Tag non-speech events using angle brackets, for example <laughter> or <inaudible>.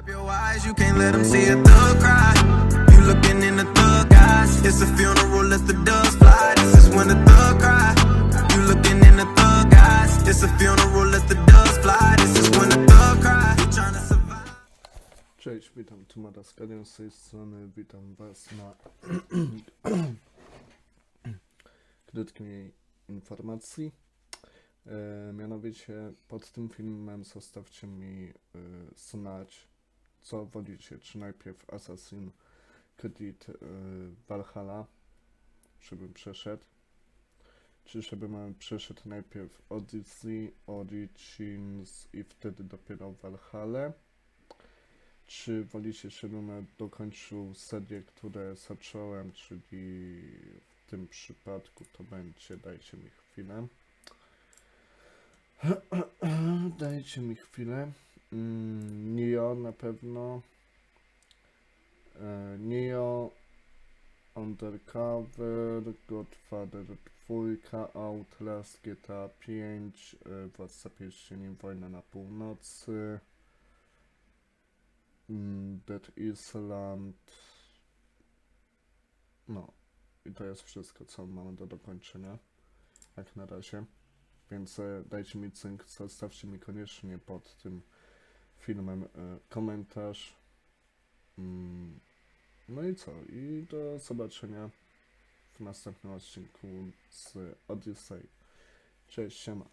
Survive. Cześć, witam tu Madaskarian z tej strony, witam was na <clears throat> krótkiej informacji. E, mianowicie pod tym filmem zostawcie mi e, znać, co wolicie, czy najpierw Assassin Creed e, Valhalla, żebym przeszedł, czy żebym przeszedł najpierw Odyssey, Origins i wtedy dopiero Valhalla czy wolicie, żebym dokończył serię, które zacząłem, czyli w tym przypadku to będzie, dajcie mi chwilę. <clears throat> Dajcie mi chwilę. Na pewno. E, Neo, Undercover, Godfather 2, Outlast, GTA 5, e, Władca Pierścieni, Wojna na Północy. Mm, Dead Island. No. I to jest wszystko, co mamy do dokończenia. Jak na razie. Więc e, dajcie mi cynk, zostawcie mi koniecznie pod tym filmem e, komentarz. Mm, no i co? I do zobaczenia w następnym odcinku z Odyssey. Cześć, siema.